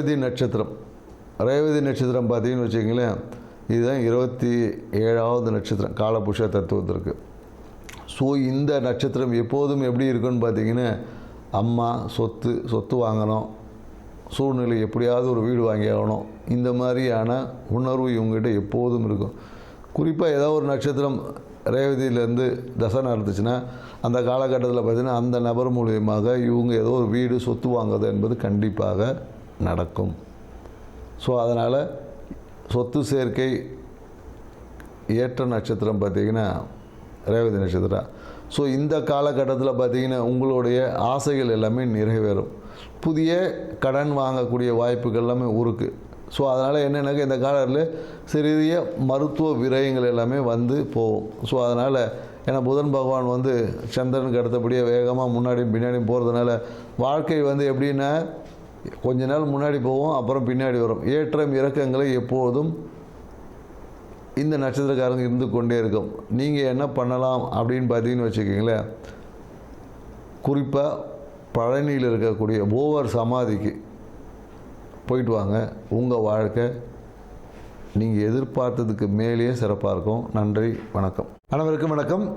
ரேவதி நட்சத்திரம். ரேவதி நட்சத்திரம் பார்த்தீங்கன்னு வச்சுக்கங்களேன் இதுதான் இருபத்தி ஏழாவது நட்சத்திரம் காலபுஷ தத்துவத்திற்கு. ஸோ இந்த நட்சத்திரம் எப்போதும் எப்படி இருக்குன்னு பார்த்தீங்கன்னா அம்மா சொத்து சொத்து வாங்கணும். சூழ்நிலை எப்படியாவது ஒரு வீடு வாங்கி ஆகணும். இந்த மாதிரியான உணர்வு இவங்ககிட்ட எப்போதும் இருக்கும். குறிப்பாக ஏதோ ஒரு நட்சத்திரம் ரேவதியிலேருந்து தசை நடந்துச்சுன்னா அந்த காலகட்டத்தில் பார்த்திங்கன்னா அந்த நபர் மூலியமாக இவங்க ஏதோ ஒரு வீடு சொத்து வாங்குறது என்பது கண்டிப்பாக நடக்கும். ஸோ அதனால் சொத்து சேர்க்கை ஏற்ற நட்சத்திரம் பார்த்திங்கன்னா ரேவதி நட்சத்திரம் ஸோ இந்த காலகட்டத்தில் பார்த்திங்கன்னா உங்களுடைய ஆசைகள் எல்லாமே நிறைவேறும். புதிய கடன் வாங்கக்கூடிய வாய்ப்புகள் எல்லாமே உருக்கு. ஸோ அதனால் என்னென்னாக்க இந்த காலத்தில் சிறிய மருத்துவ விரயங்கள் எல்லாமே வந்து போகும். ஸோ அதனால் ஏன்னா புதன் பகவான் வந்து சந்திரனுக்கு அடுத்தபடியே வேகமாக முன்னாடியும் பின்னாடியும் போகிறதுனால வாழ்க்கை வந்து எப்படின்னா கொஞ்ச நாள் முன்னாடி போவோம் அப்புறம் பின்னாடி வரும். ஏற்றம் இறக்கங்களை எப்போதும் இந்த நட்சத்திரக்காரங்க இருந்து கொண்டே இருக்கும். நீங்கள் என்ன பண்ணலாம் அப்படின்னு பார்த்தீங்கன்னு வச்சுக்கிங்களேன். குறிப்பாக பழனியில் இருக்கக்கூடிய ஓவர் சமாதிக்கு போயிட்டு வாங்க. உங்கள் வாழ்க்கை நீங்கள் எதிர்பார்த்ததுக்கு மேலேயே சிறப்பாக இருக்கும். நன்றி வணக்கம். அனைவருக்கும் வணக்கம்.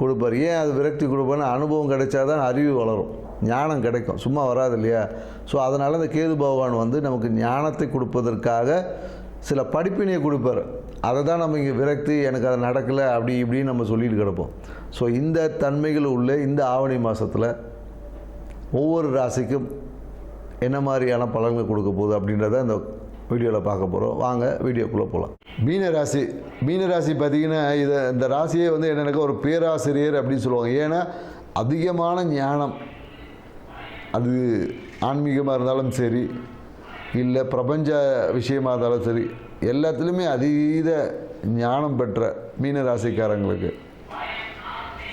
கொடுப்பார். ஏன் அது விரக்தி கொடுப்பான்னு அனுபவம் கிடைச்சாதான் அறிவு வளரும். ஞானம் கிடைக்கும். சும்மா வராது இல்லையா ஸோ அதனால் அந்த கேது பகவான் வந்து நமக்கு ஞானத்தை கொடுப்பதற்காக சில படிப்பினையை கொடுப்பார். அதை தான் நம்ம இங்கே விரக்தி எனக்கு அது நடக்கலை அப்படி இப்படின்னு நம்ம சொல்லிட்டு கிடப்போம். ஸோ இந்த தன்மைகள் உள்ள இந்த ஆவணி மாதத்தில் ஒவ்வொரு ராசிக்கும் என்ன மாதிரியான பலன்கள் கொடுக்க போகுது அப்படின்றத இந்த வீடியோவில் பார்க்க போகிறோம் வாங்க வீடியோக்குள்ளே போகலாம் மீன ராசி மீன ராசி பார்த்தீங்கன்னா இதை இந்த ராசியே வந்து என்னென்னாக்கா ஒரு பேராசிரியர் அப்படின்னு சொல்லுவாங்க. ஏன்னா அதிகமான ஞானம். அது ஆன்மீகமாக இருந்தாலும் சரி இல்லை பிரபஞ்ச விஷயமாக இருந்தாலும் சரி எல்லாத்துலேயுமே அதீத ஞானம் பெற்ற மீன ராசிக்காரங்களுக்கு.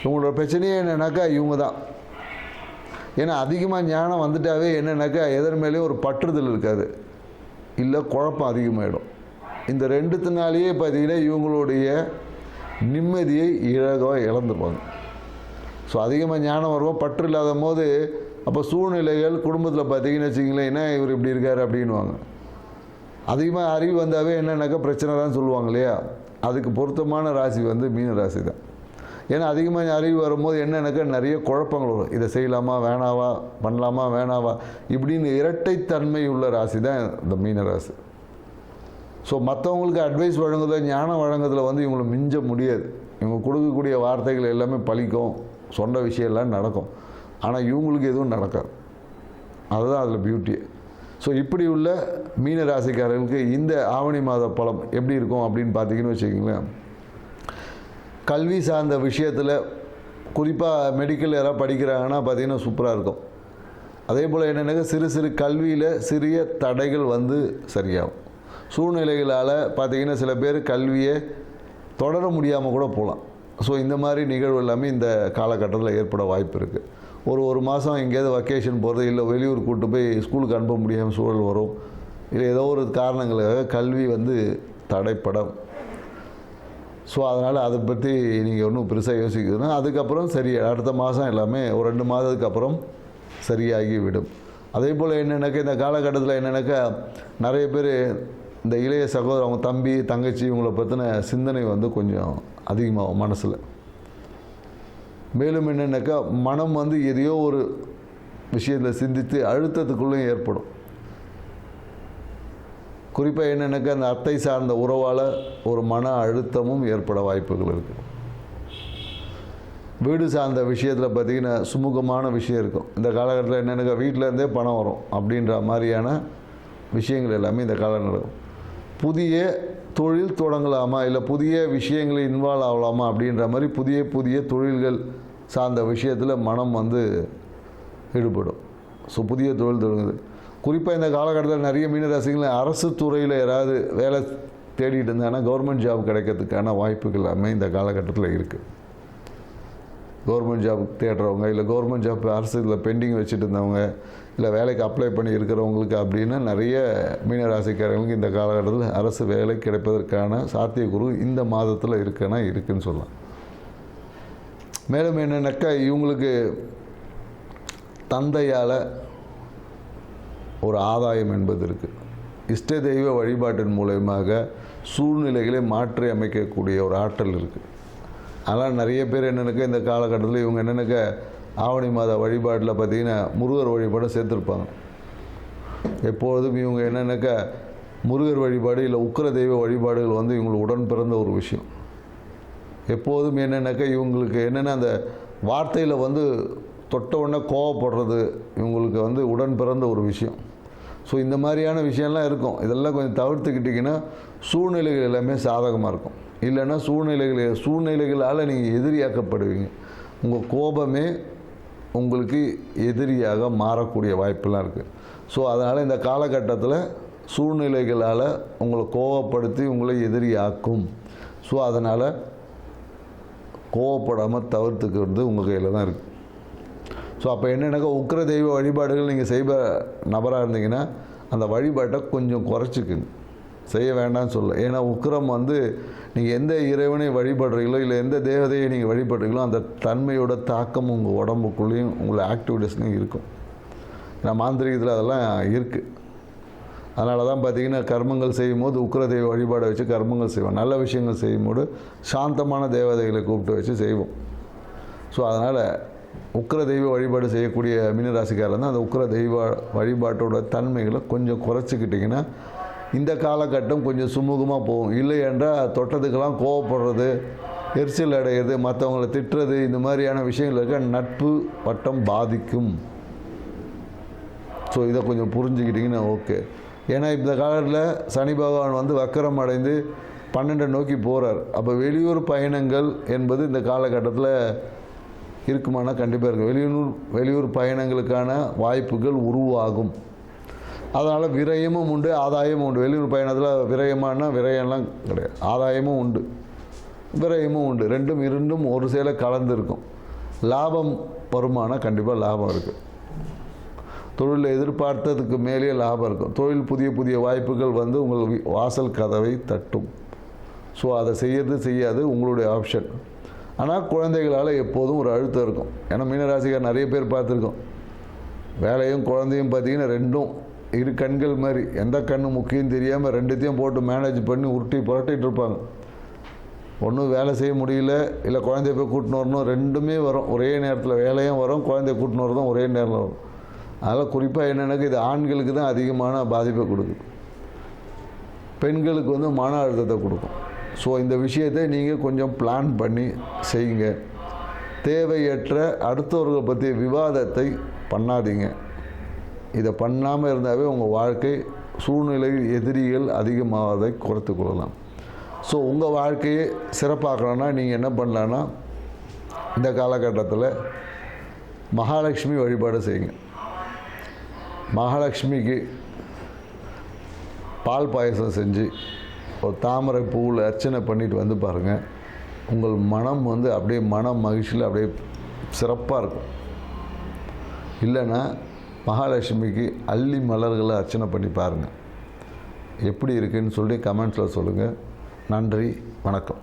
இவங்களோட பிரச்சனையே என்னென்னாக்கா இவங்க தான் ஏன்னா அதிகமாக ஞானம் வந்துட்டாவே என்னென்னாக்கா எதன் மேலேயும் ஒரு பற்றுதல் இருக்காது. இல்லை குழப்பம் அதிகமாகிடும் இந்த ரெண்டுத்தினாலேயே பார்த்தீங்கன்னா இவங்களுடைய நிம்மதியை இழக இழந்துப்பாங்க ஸோ அதிகமாக ஞானம் வருவோம் பற்று இல்லாத போது அப்போ சூழ்நிலைகள் குடும்பத்தில் பார்த்தீங்கன்னு வச்சிங்களேன் என்ன இவர் இப்படி இருக்கார் அப்படின்வாங்க அதிகமாக அறிவு வந்தாவே என்னென்னாக்கா பிரச்சனை தான் சொல்லுவாங்க இல்லையா? அதுக்கு பொருத்தமான ராசி வந்து மீன ராசி தான் ஏன்னா அதிகமாக அறிவு வரும்போது என்னன்னாக்கா நிறைய குழப்பங்கள் வரும். இதை செய்யலாமா வேணாவா பண்ணலாமா வேணாவா? இப்படின்னு இரட்டைத்தன்மை உள்ள ராசி தான் இந்த மீன ராசி. ஸோ மற்றவங்களுக்கு அட்வைஸ் வழங்குதல் ஞானம் வழங்குறதுல வந்து இவங்களை மிஞ்ச முடியாது. இவங்க கொடுக்கக்கூடிய வார்த்தைகள் எல்லாமே பழிக்கும் சொன்ன விஷயம் எல்லாம் நடக்கும். ஆனால் இவங்களுக்கு எதுவும் நடக்காது. அதுதான் அதில் பியூட்டியே ஸோ இப்படி உள்ள மீன ராசிக்காரர்களுக்கு இந்த ஆவணி மாத பழம் எப்படி இருக்கும் அப்படின்னு பார்த்தீங்கன்னு வச்சுக்கிங்களேன். கல்வி சார்ந்த விஷயத்தில் குறிப்பாக மெடிக்கல் யாராவது படிக்கிறாங்கன்னா பார்த்திங்கன்னா சூப்பராக இருக்கும். அதே போல் என்னென்னா சிறு சிறு கல்வியில் சிறிய தடைகள் வந்து சரியாகும். சூழ்நிலைகளால் பார்த்தீங்கன்னா சில பேர் கல்வியை தொடர முடியாமல் கூட போகலாம். ஸோ இந்த மாதிரி நிகழ்வு எல்லாமே இந்த காலகட்டத்தில் ஏற்பட வாய்ப்பு இருக்குது ஒரு ஒரு மாதம் எங்கேயாவது வக்கேஷன் போகிறது இல்லை வெளியூர் கூட்டு போய் ஸ்கூலுக்கு அனுப்ப முடியாமல் சூழல் வரும். இல்லை ஏதோ ஒரு காரணங்களுக்காக கல்வி வந்து தடைப்படம். ஸோ அதனால் அதை பற்றி நீங்கள் ஒன்றும் பெருசாக யோசிக்கிறதுனா அதுக்கப்புறம் சரி அடுத்த மாதம் எல்லாமே ஒரு ரெண்டு மாதத்துக்கு அப்புறம் சரியாகி விடும். அதே போல் என்னென்னாக்கா இந்த காலகட்டத்தில் என்னென்னாக்கா நிறைய பேர் இந்த இளைய சகோதரர் அவங்க தம்பி தங்கச்சி இவங்களை பற்றின சிந்தனை வந்து கொஞ்சம் அதிகமாகும் மனசில். மேலும் என்னென்னாக்கா மனம் வந்து எதையோ ஒரு விஷயத்தில் சிந்தித்து அழுத்தத்துக்குள்ளேயும் ஏற்படும். குறிப்பாக என்னென்னாக்கா அந்த அத்தை சார்ந்த உறவால் ஒரு மன அழுத்தமும் ஏற்பட வாய்ப்புகள் இருக்குது வீடு சார்ந்த விஷயத்தில் பார்த்திங்கன்னா சுமூகமான விஷயம் இருக்கும். இந்த காலகட்டத்தில் என்னென்னாக்கா வீட்டிலேருந்தே பணம் வரும் அப்படின்ற மாதிரியான விஷயங்கள் எல்லாமே இந்த காலம் நடக்கும். புதிய தொழில் தொடங்கலாமா இல்லை புதிய விஷயங்களில் இன்வால்வ் ஆகலாமா அப்படின்ற மாதிரி புதிய புதிய தொழில்கள் சார்ந்த விஷயத்தில் மனம் வந்து ஈடுபடும். ஸோ புதிய தொழில் தொடங்குது. குறிப்பாக இந்த காலகட்டத்தில் நிறைய மீனராசிகள் அரசு துறையில் யாராவது வேலை தேடிட்டு இருந்தாங்கன்னா கவர்மெண்ட் ஜாப் கிடைக்கிறதுக்கான வாய்ப்புகள் எல்லாமே இந்த காலகட்டத்தில் இருக்குது கவர்மெண்ட் ஜாப் தேடுறவங்க இல்லை கவர்மெண்ட் ஜாப் அரசு இதில் பெண்டிங் வச்சுட்டு இருந்தவங்க இல்லை வேலைக்கு அப்ளை பண்ணி இருக்கிறவங்களுக்கு அப்படின்னா நிறைய மீனராசிக்காரங்களுக்கு இந்த காலகட்டத்தில் அரசு வேலை கிடைப்பதற்கான சாத்தியக்குறு இந்த மாதத்தில் இருக்குன்னா இருக்குன்னு சொல்லலாம். மேலும் என்னென்னாக்கா இவங்களுக்கு தந்தையால் ஒரு ஆதாயம் என்பது இருக்குது இஷ்ட தெய்வ வழிபாட்டின் மூலயமாக சூழ்நிலைகளை மாற்றி அமைக்கக்கூடிய ஒரு ஆற்றல் இருக்குது அதனால் நிறைய பேர் என்னென்னக்க இந்த காலகட்டத்தில் இவங்க என்னென்னக்க ஆவணி மாத வழிபாட்டில் பார்த்திங்கன்னா முருகர் வழிபாடு சேர்த்துருப்பாங்க. எப்பொழுதும் இவங்க என்னென்னக்க முருகர் வழிபாடு இல்லை உக்கிர தெய்வ வழிபாடுகள் வந்து இவங்களுக்கு உடன் பிறந்த ஒரு விஷயம். எப்போதும் என்னென்னாக்கா இவங்களுக்கு என்னென்ன அந்த வார்த்தையில் வந்து தொட்ட உடனே கோவப்படுறது இவங்களுக்கு வந்து உடன் பிறந்த ஒரு விஷயம். ஸோ இந்த மாதிரியான விஷயம்லாம் இருக்கும். இதெல்லாம் கொஞ்சம் தவிர்த்துக்கிட்டிங்கன்னா சூழ்நிலைகள் எல்லாமே சாதகமாக இருக்கும். இல்லைன்னா சூழ்நிலைகள் சூழ்நிலைகளால் நீங்கள் எதிரியாக்கப்படுவீங்க. உங்கள் கோபமே உங்களுக்கு எதிரியாக மாறக்கூடிய வாய்ப்பெல்லாம் இருக்குது ஸோ அதனால் இந்த காலகட்டத்தில் சூழ்நிலைகளால் உங்களை கோவப்படுத்தி உங்களை எதிரியாக்கும். ஸோ அதனால் கோவப்படாமல் தவிர்த்துக்கிறது உங்கள் கையில் தான் இருக்குது ஸோ அப்போ என்னென்னாக்கா உக்கிர தெய்வ வழிபாடுகள் நீங்கள் செய்வ நபராக இருந்தீங்கன்னா அந்த வழிபாட்டை கொஞ்சம் குறைச்சிக்குங்க. செய்ய வேண்டாம்னு சொல்ல. ஏன்னா உக்கிரம் வந்து நீங்கள் எந்த இறைவனை வழிபடுறீங்களோ இல்லை எந்த தேவதையை நீங்கள் வழிபடுறீங்களோ அந்த தன்மையோட தாக்கம் உங்கள் உடம்புக்குள்ளேயும் உங்களை ஆக்டிவிட்டீஸ்லையும் இருக்கும். நான் மாந்திரிகத்தில் அதெல்லாம் இருக்குது அதனால தான் பார்த்தீங்கன்னா கர்மங்கள் செய்யும்போது உக்கிர தெய்வ வழிபாடை வச்சு கர்மங்கள் செய்வோம். நல்ல விஷயங்கள் செய்யும்போது சாந்தமான தேவதைகளை கூப்பிட்டு வச்சு செய்வோம். ஸோ அதனால் உக்கர தெய்வ வழிபாடு செய்யக்கூடிய மீனராசிக்காரர் தான் அந்த உக்கிர தெய்வ வழிபாட்டோட தன்மைகளை கொஞ்சம் குறைச்சிக்கிட்டிங்கன்னா இந்த காலகட்டம் கொஞ்சம் சுமூகமாக போகும். இல்லை என்றால் தொட்டதுக்கெல்லாம் கோவப்படுறது எரிச்சல் அடையிறது மற்றவங்களை திட்டுறது இந்த மாதிரியான விஷயங்களுக்கு நட்பு வட்டம் பாதிக்கும். ஸோ இதை கொஞ்சம் புரிஞ்சுக்கிட்டிங்கன்னா ஓகே. ஏன்னா இந்த காலத்தில் சனி பகவான் வந்து வக்கரம் அடைந்து பன்னெண்டை நோக்கி போகிறார் அப்போ வெளியூர் பயணங்கள் என்பது இந்த காலகட்டத்தில் இருக்குமானா கண்டிப்பாக இருக்கும் வெளியூர் வெளியூர் பயணங்களுக்கான வாய்ப்புகள் உருவாகும். அதனால் விரயமும் உண்டு ஆதாயமும் உண்டு. வெளியூர் பயணத்தில் விரயமானா விரயம்லாம் கிடையாது. ஆதாயமும் உண்டு விரயமும் உண்டு. ரெண்டும் இரண்டும் ஒரு சேலை கலந்து இருக்கும் லாபம் வருமானம் கண்டிப்பாக லாபம் இருக்குது தொழிலில் எதிர்பார்த்ததுக்கு மேலே லாபம் இருக்கும். தொழில் புதிய புதிய வாய்ப்புகள் வந்து உங்கள் வாசல் கதவை தட்டும். ஸோ அதை செய்யறது செய்யாது உங்களுடைய ஆப்ஷன் ஆனால் குழந்தைகளால் எப்போதும் ஒரு அழுத்தம் இருக்கும். ஏன்னா மீனராசிக்கார் நிறைய பேர் பார்த்துருக்கோம். வேலையும் குழந்தையும் பார்த்தீங்கன்னா ரெண்டும் இரு கண்கள் மாதிரி. எந்த கண்ணு முக்கியம் தெரியாமல் ரெண்டுத்தையும் போட்டு மேனேஜ் பண்ணி உருட்டி புரட்டிகிட்டு இருப்பாங்க. ஒன்றும் வேலை செய்ய முடியல இல்லை குழந்தைய போய் கூட்டின்னு வரணும் ரெண்டுமே வரும். ஒரே நேரத்தில் வேலையும் வரும் குழந்தைய கூட்டின்னு வரதும் ஒரே நேரத்தில் வரும். அதனால் குறிப்பாக என்னென்னாக்க இது ஆண்களுக்கு தான் அதிகமான பாதிப்பை கொடுக்குது. பெண்களுக்கு வந்து மன அழுத்தத்தை கொடுக்கும். ஸோ இந்த விஷயத்தை நீங்கள் கொஞ்சம் பிளான் பண்ணி செய்யுங்க. தேவையற்ற அடுத்தவர்களை பற்றிய விவாதத்தை பண்ணாதீங்க. இதை பண்ணாமல் இருந்தாவே உங்கள் வாழ்க்கை சூழ்நிலையில் எதிரிகள் அதிகமாவதை குறைத்து கொள்ளலாம். ஸோ உங்கள் வாழ்க்கையை சிறப்பாக்கணும்னா நீங்கள் என்ன பண்ணலான்னா இந்த காலகட்டத்தில் மகாலட்சுமி வழிபாடு செய்யுங்க. மகாலட்சுமிக்கு பால் பாயசம் செஞ்சு ஒரு தாமரை பூவில் அர்ச்சனை பண்ணிட்டு வந்து பாருங்கள் உங்கள் மனம் வந்து அப்படியே மனம் மகிழ்ச்சியில் அப்படியே சிறப்பாக இருக்கும். இல்லைன்னா மகாலட்சுமிக்கு அள்ளி மலர்களை அர்ச்சனை பண்ணி பாருங்கள் எப்படி இருக்குன்னு சொல்லி கமெண்ட்ஸில் சொல்லுங்கள் நன்றி வணக்கம்.